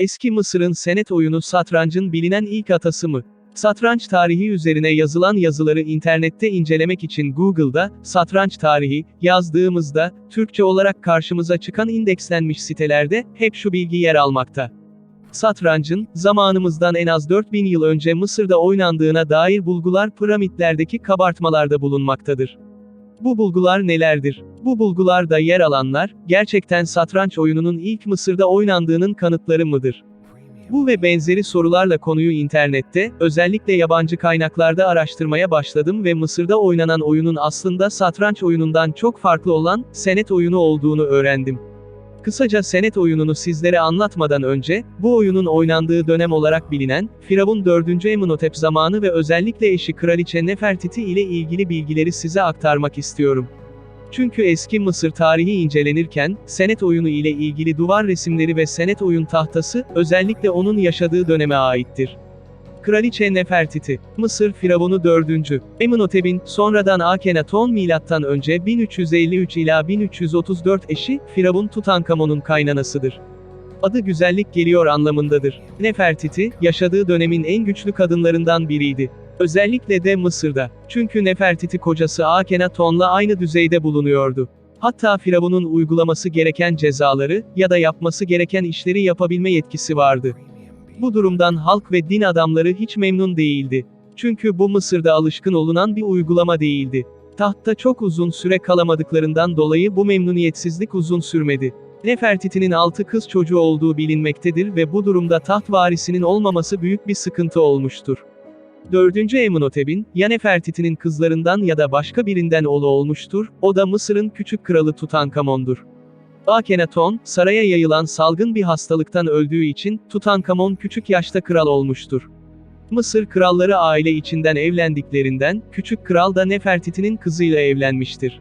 Eski Mısır'ın senet oyunu satrancın bilinen ilk atası mı? Satranç tarihi üzerine yazılan yazıları internette incelemek için Google'da, satranç tarihi, yazdığımızda, Türkçe olarak karşımıza çıkan indekslenmiş sitelerde, hep şu bilgi yer almakta. Satrancın, zamanımızdan en az 4000 yıl önce Mısır'da oynandığına dair bulgular piramitlerdeki kabartmalarda bulunmaktadır. Bu bulgular nelerdir? Bu bulgularda yer alanlar, gerçekten satranç oyununun ilk Mısır'da oynandığının kanıtları mıdır? Bu ve benzeri sorularla konuyu internette, özellikle yabancı kaynaklarda araştırmaya başladım ve Mısır'da oynanan oyunun aslında satranç oyunundan çok farklı olan, senet oyunu olduğunu öğrendim. Kısaca senet oyununu sizlere anlatmadan önce, bu oyunun oynandığı dönem olarak bilinen, Firavun 4. Emunotep zamanı ve özellikle eşi Kraliçe Nefertiti ile ilgili bilgileri size aktarmak istiyorum. Çünkü eski Mısır tarihi incelenirken, senet oyunu ile ilgili duvar resimleri ve senet oyun tahtası, özellikle onun yaşadığı döneme aittir. Kraliçe Nefertiti, Mısır Firavunu 4. Emunotep'in, sonradan Akhenaton milattan önce 1353 ila 1334 eşi, Firavun Tutankamon'un kaynanasıdır. Adı güzellik geliyor anlamındadır. Nefertiti, yaşadığı dönemin en güçlü kadınlarından biriydi. Özellikle de Mısır'da. Çünkü Nefertiti kocası Akhenaton'la aynı düzeyde bulunuyordu. Hatta Firavun'un uygulaması gereken cezaları, ya da yapması gereken işleri yapabilme yetkisi vardı. Bu durumdan halk ve din adamları hiç memnun değildi. Çünkü bu Mısır'da alışkın olunan bir uygulama değildi. Tahtta çok uzun süre kalamadıklarından dolayı bu memnuniyetsizlik uzun sürmedi. Nefertiti'nin altı kız çocuğu olduğu bilinmektedir ve bu durumda taht varisinin olmaması büyük bir sıkıntı olmuştur. 4. Emunotep'in, ya Nefertiti'nin kızlarından ya da başka birinden oğlu olmuştur, o da Mısır'ın küçük kralı Tutankamon'dur. Akhenaton, saraya yayılan salgın bir hastalıktan öldüğü için, Tutankamon küçük yaşta kral olmuştur. Mısır kralları aile içinden evlendiklerinden, küçük kral da Nefertiti'nin kızıyla evlenmiştir.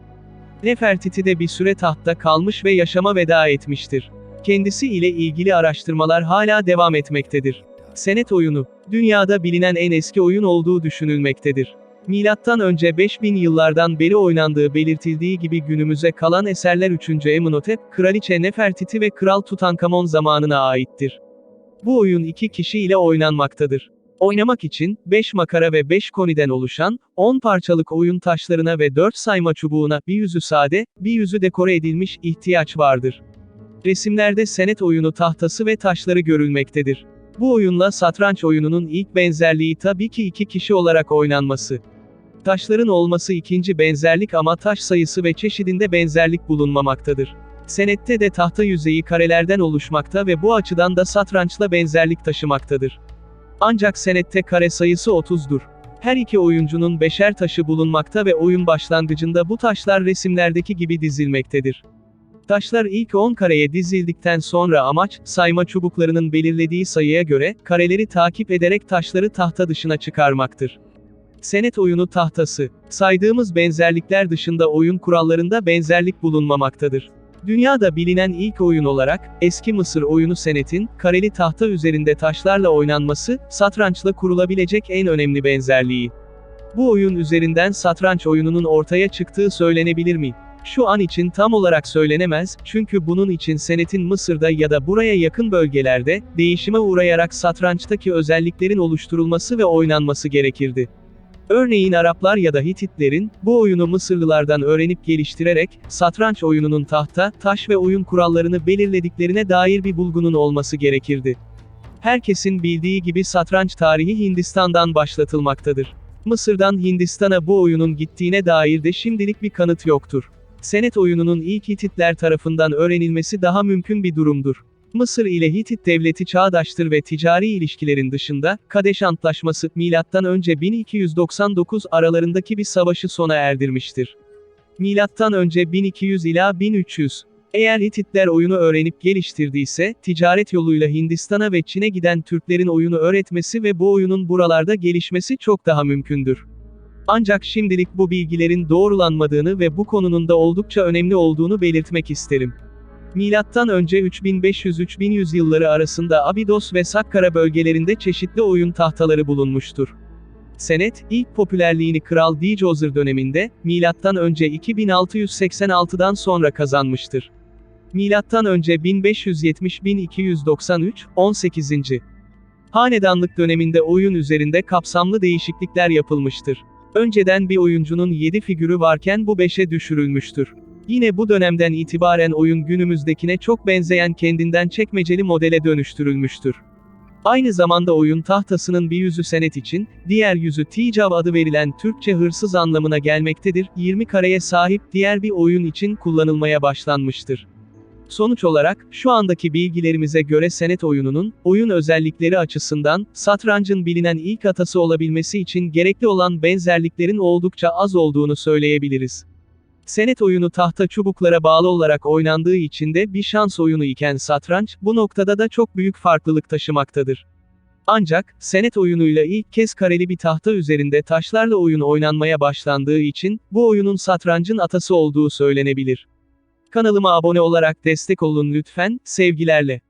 Nefertiti de bir süre tahtta kalmış ve yaşama veda etmiştir. Kendisi ile ilgili araştırmalar hala devam etmektedir. Senet oyunu, dünyada bilinen en eski oyun olduğu düşünülmektedir. Milattan önce 5000 yıllardan beri oynandığı belirtildiği gibi günümüze kalan eserler 3. Emunotep, Kraliçe Nefertiti ve Kral Tutankamon zamanına aittir. Bu oyun iki kişi ile oynanmaktadır. Oynamak için, 5 makara ve 5 koniden oluşan, 10 parçalık oyun taşlarına ve 4 sayma çubuğuna, bir yüzü sade, bir yüzü dekore edilmiş, ihtiyaç vardır. Resimlerde senet oyunu tahtası ve taşları görülmektedir. Bu oyunla satranç oyununun ilk benzerliği tabii ki iki kişi olarak oynanması. Taşların olması ikinci benzerlik ama taş sayısı ve çeşidinde benzerlik bulunmamaktadır. Senette de tahta yüzeyi karelerden oluşmakta ve bu açıdan da satrançla benzerlik taşımaktadır. Ancak senette kare sayısı 30'dur. Her iki oyuncunun beşer taşı bulunmakta ve oyun başlangıcında bu taşlar resimlerdeki gibi dizilmektedir. Taşlar ilk 10 kareye dizildikten sonra amaç, sayma çubuklarının belirlediği sayıya göre, kareleri takip ederek taşları tahta dışına çıkarmaktır. Senet oyunu tahtası. Saydığımız benzerlikler dışında oyun kurallarında benzerlik bulunmamaktadır. Dünyada bilinen ilk oyun olarak, eski Mısır oyunu senetin, kareli tahta üzerinde taşlarla oynanması, satrançla kurulabilecek en önemli benzerliği. Bu oyun üzerinden satranç oyununun ortaya çıktığı söylenebilir mi? Şu an için tam olarak söylenemez, çünkü bunun için senetin Mısır'da ya da buraya yakın bölgelerde, değişime uğrayarak satrançtaki özelliklerin oluşturulması ve oynanması gerekirdi. Örneğin Araplar ya da Hititlerin, bu oyunu Mısırlılardan öğrenip geliştirerek, satranç oyununun tahta, taş ve oyun kurallarını belirlediklerine dair bir bulgunun olması gerekirdi. Herkesin bildiği gibi satranç tarihi Hindistan'dan başlatılmaktadır. Mısır'dan Hindistan'a bu oyunun gittiğine dair de şimdilik bir kanıt yoktur. Senet oyununun ilk Hititler tarafından öğrenilmesi daha mümkün bir durumdur. Mısır ile Hitit devleti çağdaştır ve ticari ilişkilerin dışında, Kadeş Antlaşması, önce 1299 aralarındaki bir savaşı sona erdirmiştir. Önce 1200 ila 1300. Eğer Hititler oyunu öğrenip geliştirdiyse, ticaret yoluyla Hindistan'a ve Çin'e giden Türklerin oyunu öğretmesi ve bu oyunun buralarda gelişmesi çok daha mümkündür. Ancak şimdilik bu bilgilerin doğrulanmadığını ve bu konunun da oldukça önemli olduğunu belirtmek isterim. Milattan önce 3500-3100 yılları arasında Abidos ve Sakkara bölgelerinde çeşitli oyun tahtaları bulunmuştur. Senet, ilk popülerliğini Kral Djoser döneminde, milattan önce 2686'dan sonra kazanmıştır. Milattan önce 1570-1293, 18. Hanedanlık döneminde oyun üzerinde kapsamlı değişiklikler yapılmıştır. Önceden bir oyuncunun 7 figürü varken bu 5'e düşürülmüştür. Yine bu dönemden itibaren oyun günümüzdekine çok benzeyen kendinden çekmeceli modele dönüştürülmüştür. Aynı zamanda oyun tahtasının bir yüzü senet için, diğer yüzü ticav adı verilen Türkçe hırsız anlamına gelmektedir. 20 kareye sahip diğer bir oyun için kullanılmaya başlanmıştır. Sonuç olarak, şu andaki bilgilerimize göre senet oyununun, oyun özellikleri açısından, satrancın bilinen ilk atası olabilmesi için gerekli olan benzerliklerin oldukça az olduğunu söyleyebiliriz. Senet oyunu tahta çubuklara bağlı olarak oynandığı için de bir şans oyunu iken satranç, bu noktada da çok büyük farklılık taşımaktadır. Ancak, senet oyunuyla ilk kez kareli bir tahta üzerinde taşlarla oyun oynanmaya başlandığı için, bu oyunun satrancın atası olduğu söylenebilir. Kanalıma abone olarak destek olun lütfen, sevgilerle.